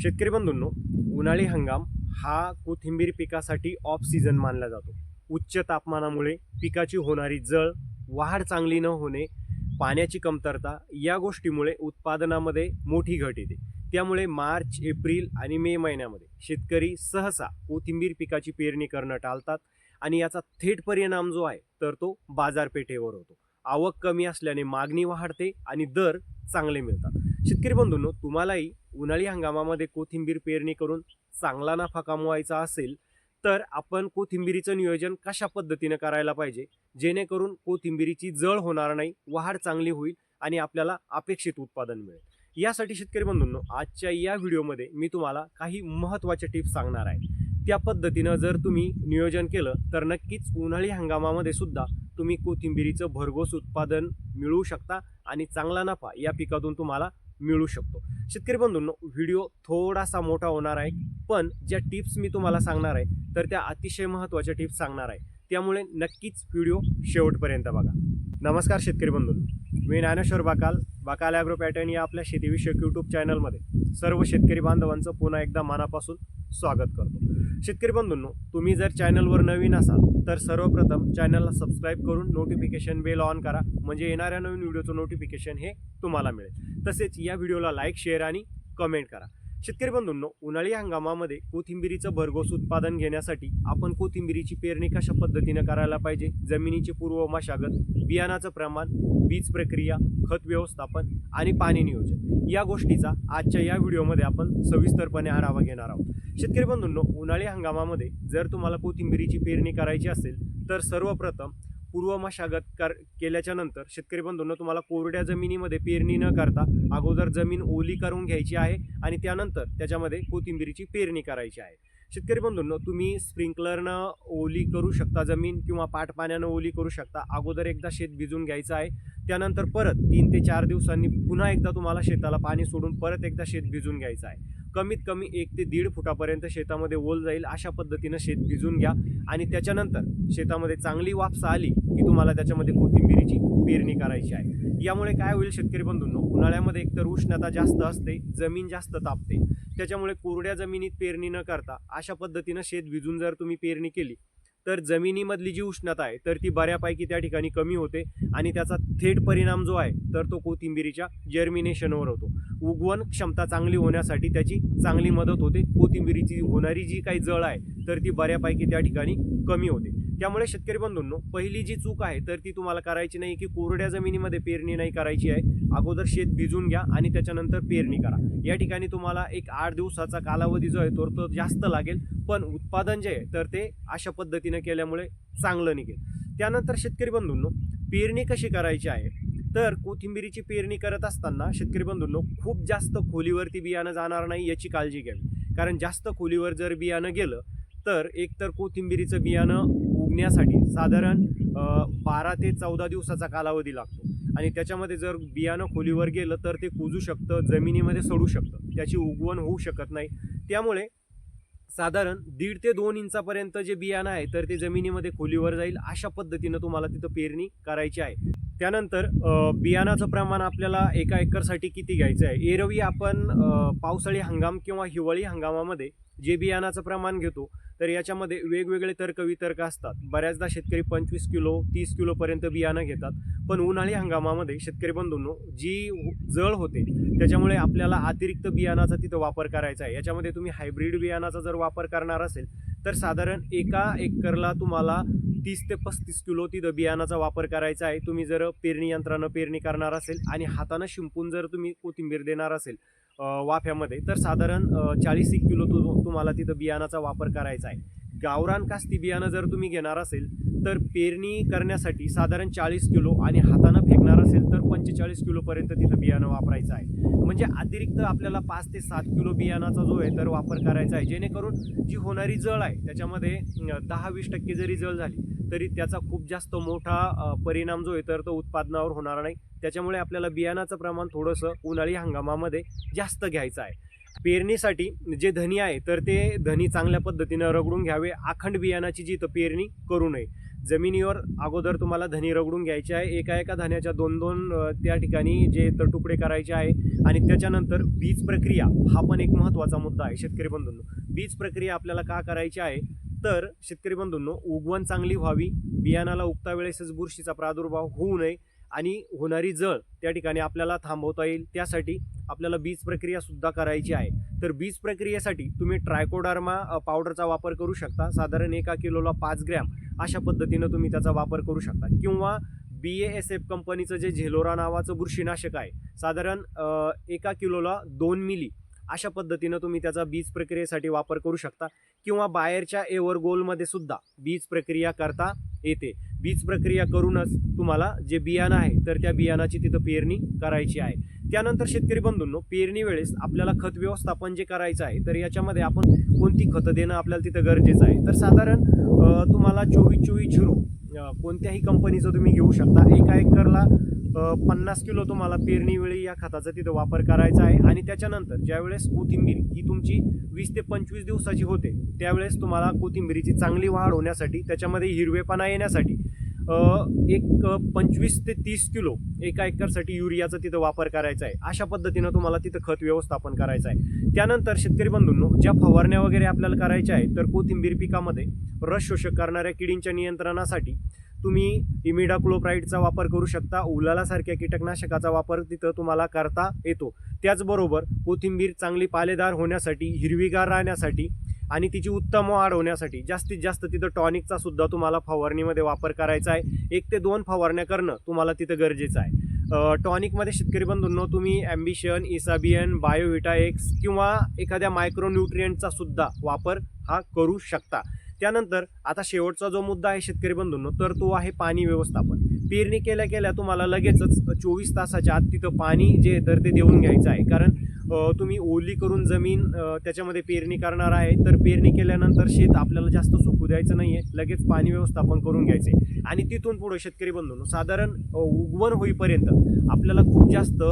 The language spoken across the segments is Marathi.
शेतकरी बंधूंनो उन्हाळी हंगाम हा कोथिंबीर पिकासाठी ऑफ सीझन मानला जातो. उच्च तापमानामुळे पिकाची होणारी जळ वाढ चांगली न होणे पाण्याची कमतरता या गोष्टीमुळे उत्पादनामध्ये मोठी घट येते. त्यामुळे मार्च एप्रिल आणि मे महिन्यामध्ये शेतकरी सहसा कोथिंबीर पिकाची पेरणी करणं टाळतात आणि याचा थेट परिणाम जो आहे तर तो बाजारपेठेवर होतो. आवक कमी असल्याने मागणी वाढते आणि दर चांगले मिळतात. शेतकरी बंधूंनो तुम्हालाही उन्हाळी हंगामामध्ये कोथिंबीर पेरणी करून चांगला नफा कमवायचा असेल तर आपण कोथिंबिरीचं नियोजन कशा पद्धतीनं करायला पाहिजे? जेणेकरून कोथिंबिरीची जळ होणार नाही वाढ चांगली होईल आणि आपल्याला अपेक्षित उत्पादन मिळेल. यासाठी शेतकरी बंधूंनो आजच्या या व्हिडिओमध्ये मी तुम्हाला काही महत्त्वाच्या टिप्स सांगणार आहे. त्या पद्धतीनं जर तुम्ही नियोजन केलं तर नक्कीच उन्हाळी हंगामामध्ये सुद्धा तुम्ही कोथिंबिरीचं भरघोस उत्पादन मिळवू शकता आणि चांगला नफा या पिकातून तुम्हाला मिळू शकतो. शेतकरी बंधूंनो व्हिडिओ थोडासा मोठा होणार आहे पण ज्या टिप्स मी तुम्हाला सांगणार आहे तर त्या अतिशय महत्त्वाच्या टिप्स सांगणार आहे. त्यामुळे नक्कीच व्हिडिओ शेवटपर्यंत बघा. नमस्कार शेतकरी बंधूंनो. मी ज्ञानेश्वर बाकाल बाकाल ॲग्रो पॅटर्न या आपल्या शेतीविषयक यूट्यूब चॅनलमध्ये सर्व शेतकरी बांधवांचं पुन्हा एकदा मनापासून स्वागत करतो. शेतकरी बंधूंनो तुम्ही जर चॅनलवर नवीन असाल तर सर्वप्रथम चॅनलला सबस्क्राईब करून नोटिफिकेशन बेल ऑन करा. म्हणजे येणाऱ्या नवीन व्हिडिओचं नोटिफिकेशन हे तुम्हाला मिळेल. तसेच या व्हिडिओला लाईक शेअर आणि कमेंट करा. शेतकरी बंधूंनो उन्हाळी हंगामामध्ये कोथिंबिरीचं भरघोस उत्पादन घेण्यासाठी आपण कोथिंबिरीची पेरणी कशा पद्धतीनं करायला पाहिजे? जमिनीची पूर्व मशागत बियाणाचं प्रमाण बीज प्रक्रिया खत व्यवस्थापन आणि पाणी नियोजन. या गोष्टीचा आजच्या या व्हिडिओमध्ये आपण सविस्तरपणे आढावा घेणार आहोत. शेतकरी बंधूंनो उन्हाळी हंगामामध्ये जर तुम्हाला कोथिंबिरीची पेरणी करायची असेल तर सर्वप्रथम पूर्व मशागत कर केल्याच्यानंतर शेतकरी बंधूंनो तुम्हाला कोरड्या जमिनीमध्ये पेरणी न करता अगोदर जमीन ओली करून घ्यायची आहे आणि त्यानंतर त्याच्यामध्ये कोथिंबिरीची पेरणी करायची आहे. शेतकरी बंधूंनो तुम्ही स्प्रिंकलरनं ओली करू शकता जमीन किंवा पाटपाण्यानं ओली करू शकता. अगोदर एकदा शेत भिजून घ्यायचं आहे त्यानंतर परत तीन ते चार दिवसांनी पुन्हा एकदा तुम्हाला शेताला पाणी सोडून परत एकदा शेत भिजून घ्यायचं आहे. कमीत कमी एक ते दीड फुटापर्यंत शेतामध्ये ओल जाईल अशा पद्धतीनं शेत भिजून घ्या. आणि त्याच्यानंतर शेतामध्ये चांगली वापसा आली की तुम्हाला त्याच्यामध्ये कोथिंबिरीची पेरणी करायची आहे. यामुळे काय होईल शेतकरी बंधूंनो उन्हाळ्यामध्ये एकतर उष्णता जास्त असते जमीन जास्त तापते. त्याच्यामुळे कोरड्या जमिनीत पेरणी न करता अशा पद्धतीनं शेत भिजून जर तुम्ही पेरणी केली तर जमिनीमधली जी उष्णता आहे तर ती बऱ्यापैकी त्या ठिकाणी कमी होते आणि त्याचा थेट परिणाम जो आहे तर तो कोथिंबिरीच्या जर्मिनेशनवर होतो. उगवण क्षमता चांगली होण्यासाठी त्याची चांगली मदत होते. कोथिंबिरीची होणारी जी काही जळ आहे तर ती बऱ्यापैकी त्या ठिकाणी कमी होते. त्यामुळे शेतकरी बंधूंनो पहिली जी चूक आहे तर ती तुम्हाला करायची नाही की कोरड्या जमिनीमध्ये पेरणी नाही करायची आहे. अगोदर शेत भिजून घ्या आणि त्याच्यानंतर पेरणी करा. या ठिकाणी तुम्हाला एक आठ दिवसाचा कालावधी जो आहे तो तो जास्त लागेल पण उत्पादन जे आहे तर ते अशा पद्धतीनं केल्यामुळे चांगलं निघेल. त्यानंतर शेतकरी बंधूंनो पेरणी कशी करायची आहे? तर कोथिंबिरीची पेरणी करत असताना शेतकरी बंधूंनो खूप जास्त खोलीवरती बियाणं जाणार नाही याची काळजी घ्यावी. कारण जास्त खोलीवर जर बियाणं गेलं तर एकतर कोथिंबिरीचं बियाणं उगण्यासाठी साधारण बारा ते चौदा दिवसाचा कालावधी लागतो. आणि त्याच्यामध्ये जर बियाणं खोलीवर गेलं तर ते कुजू शकतं जमिनीमध्ये सडू शकतं. त्याची उगवण होऊ शकत नाही. त्यामुळे साधारण दीड ते दोन इंचापर्यंत जे बियाणं आहे तर ते जमिनीमध्ये खोलीवर जाईल अशा पद्धतीनं तुम्हाला तिथं पेरणी करायची आहे. त्यानंतर बियाणाचं प्रमाण आपल्याला एका एकरसाठी किती घ्यायचं आहे? एरवी आपण पावसाळी हंगाम किंवा हिवाळी हंगामामध्ये जे बियाणाचं प्रमाण घेतो तर याच्यामध्ये वेगवेगळे तर्क वितर्क असतात. बऱ्याचदा शेतकरी पंचवीस किलो तीस किलोपर्यंत बियाणं घेतात. पण उन्हाळी हंगामामध्ये शेतकरी बंधूंनो जी जळ होते त्याच्यामुळे आपल्याला अतिरिक्त बियाणाचा तिथं वापर करायचा आहे. याच्यामध्ये तुम्ही हायब्रिड बियाणाचा जर वापर करणार असेल तर साधारण एका एकरला तुम्हाला तीस ते पस्तीस किलो तिथं बियाणाचा वापर करायचा आहे. तुम्ही जर पेरणी यंत्रानं पेरणी करणार असेल आणि हातानं शिंपून जर तुम्ही कोथिंबीर देणार असेल वाफ्यामध्ये तर साधारण चाळीस एक किलो तु तुम्हाला तिथं बियाणाचा वापर करायचा आहे. गावरान कास्ती बियाणं जर तुम्ही घेणार असेल तर पेरणी करण्यासाठी साधारण चाळीस किलो आणि हातानं फेकणार असेल तर पंचेचाळीस किलोपर्यंत तिथं बियाणं वापरायचं आहे. म्हणजे अतिरिक्त आपल्याला पाच ते सात किलो बियाणाचा जो आहे तर वापर करायचा आहे. जेणेकरून जी होणारी जळ आहे त्याच्यामध्ये दहा वीस टक्के जरी जळ झाली तरी त्याचा खूप जास्त मोठा परिणाम जो आहे तर तो उत्पादनावर होणार नाही. त्याच्यामुळे आपल्याला बियाणाचं प्रमाण थोडंसं उन्हाळी हंगामामध्ये जास्त घ्यायचं आहे. पेरणीसाठी जे धनी आहे तर ते धनी चांगल्या पद्धतीनं रगडून घ्यावे. आखंड बियाणाची जी तर पेरणी करू नये. जमिनीवर अगोदर तुम्हाला धनी रगडून घ्यायचे आहे. एका एका धान्याच्या दोन दोन त्या ठिकाणी जे तर तुकडे करायचे आहे. आणि त्याच्यानंतर बीज प्रक्रिया हा पण एक महत्त्वाचा मुद्दा आहे शेतकरी बंधूंनो. बीज प्रक्रिया आपल्याला का करायची आहे? तर शेतकरी बंधूंनो उगवण चांगली व्हावी. बियाणाला उगता वेळेसच बुरशीचा प्रादुर्भाव होऊ नये. आणि होणारी जळ त्या ठिकाणी आपल्याला थांबवता येईल. त्यासाठी आपल्याला बीज प्रक्रिया सुद्धा करायची आहे. तर बीज प्रक्रियेसाठी तुम्ही ट्रायकोडार्मा पावडरचा वापर करू शकता. साधारण एका किलोला पाच ग्रॅम अशा पद्धतीनं तुम्ही त्याचा वापर करू शकता. किंवा बी ए एस एफ कंपनीचं जे झेलोरा नावाचं बुरशीनाशक आहे. साधारण एका किलोला दोन मिली अशा पद्धतीनं तुम्ही त्याचा बीज प्रक्रियेसाठी वापर करू शकता किंवा बाहेरच्या एवर गोलमध्ये सुद्धा बीज प्रक्रिया करता येते. बीज प्रक्रिया करूनच तुम्हाला जे बियाणं आहे तर त्या बियाणाची तिथं पेरणी करायची आहे. त्यानंतर शेतकरी बंधूंनो पेरणी वेळेस आपल्याला खत व्यवस्थापन जे करायचं आहे तर याच्यामध्ये आपण कोणती खतं देणं आपल्याला तिथं गरजेचं आहे. तर साधारण तुम्हाला चोवीस चोवीस झिरो कोणत्याही कंपनीचं तुम्ही घेऊ शकता. एका एकरला पन्नास किलो तुम्हाला पेरणीवेळी या खताचा तिथं वापर करायचा आहे. आणि त्याच्यानंतर ज्यावेळेस कोथिंबीर ही तुमची वीस ते पंचवीस दिवसाची होते त्यावेळेस तुम्हाला कोथिंबीरीची चांगली वाढ होण्यासाठी त्याच्यामध्ये हिरवेपणा येण्यासाठी एक पंचवीस ते तीस किलो एका एकरसाठी युरियाचा तिथं वापर करायचा आहे. अशा पद्धतीनं तुम्हाला तिथं खत व्यवस्थापन करायचं आहे. त्यानंतर शेतकरी बंधूंनो ज्या फवारण्या वगैरे आपल्याला करायच्या आहेत तर कोथिंबीर पिकामध्ये रस शोषक करणाऱ्या किडींच्या नियंत्रणासाठी तुम्ही इमिडाक्लोप्राईडचा वापर करू शकता. उलालासारख्या कीटकनाशकाचा वापर तिथं तुम्हाला करता येतो. त्याचबरोबर कोथिंबीर चांगली पालेदार होण्यासाठी हिरवीगार राहण्यासाठी आणि तिची उत्तम वाढ होण्यासाठी जास्तीत जास्त तिथं टॉनिकचा सुद्धा तुम्हाला फवारणीमध्ये वापर करायचा आहे. एक ते दोन फवारण्या करणं तुम्हाला तिथं गरजेचं आहे. टॉनिकमध्ये शेतकरी बंधूंनो तुम्ही ॲम्बिशन इसाबियन बायोविटा एक्स किंवा एखाद्या मायक्रोन्यूट्रियंटचा सुद्धा वापर हा करू शकता. त्यानंतर आता शेवटचा जो मुद्दा आहे शेतकरी बंधूंनो तर तो आहे पाणी व्यवस्थापन. पेरणी केल्या केल्या तुम्हाला लगेचच चोवीस तासाच्या आत तिथं पाणी जे तर ते देऊन घ्यायचं आहे. कारण तुम्ही ओली करून जमीन त्याच्यामध्ये पेरणी करणार आहे तर पेरणी केल्यानंतर शेत आपल्याला जास्त सुकू द्यायचं नाही आहे लगेच पाणी व्यवस्थापन करून घ्यायचं आहे आणि तिथून पुढे शेतकरी बंधून साधारण उगवण होईपर्यंत आपल्याला खूप जास्त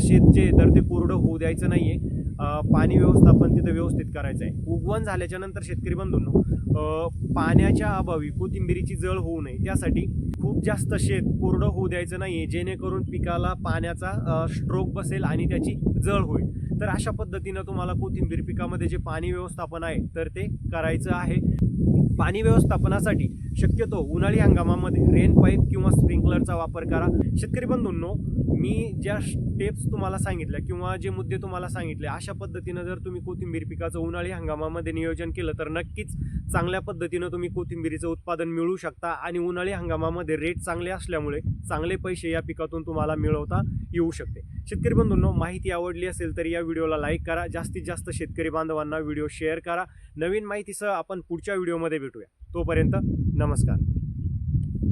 शेत जे तर ते कोरडं होऊ द्यायचं नाही आहे पाणी व्यवस्थापन तिथं व्यवस्थित करायचं आहे उगवण झाल्याच्यानंतर शेतकरी बंधूंनो पाण्याच्या अभावी कोथिंबिरीची जळ होऊ नये. त्यासाठी खूप जास्त शेत कोरडं होऊ द्यायचं नाही आहे जेणेकरून पिकाला पाण्याचा स्ट्रोक बसेल आणि त्याची जळ होईल. तर अशा पद्धतीनं तुम्हाला कोथिंबीर पिकामध्ये जे पाणी व्यवस्थापन आहे तर ते करायचं आहे. पाणी व्यवस्थापनासाठी शक्यतो उन्हाळी हंगामामध्ये रेन पाईप किंवा स्प्रिंकलरचा वापर करा. शेतकरी बंधूंनो मी ज्या स्टेप्स तुम्हाला सांगितल्या किंवा जे मुद्दे तुम्हाला सांगितले अशा पद्धतीनं जर तुम्ही कोथिंबीर पिकाचं उन्हाळी हंगामामध्ये नियोजन केलं तर नक्कीच चांगल्या पद्धतीनं तुम्ही कोथिंबीरीचं उत्पादन मिळू शकता आणि उन्हाळी हंगामामध्ये रेट चांगले असल्यामुळे चांगले पैसे या पिकातून तुम्हाला मिळवता येऊ शकते. शेतकरी बंधूंनो माहिती आवडली असेल तर या व्हिडिओला लाईक करा. जास्तीत जास्त शेतकरी बांधवांना व्हिडिओ शेअर करा. नवीन माहितीसह आपण पुढच्या व्हिडिओमध्ये भेटूया. तोपर्यंत नमस्कार।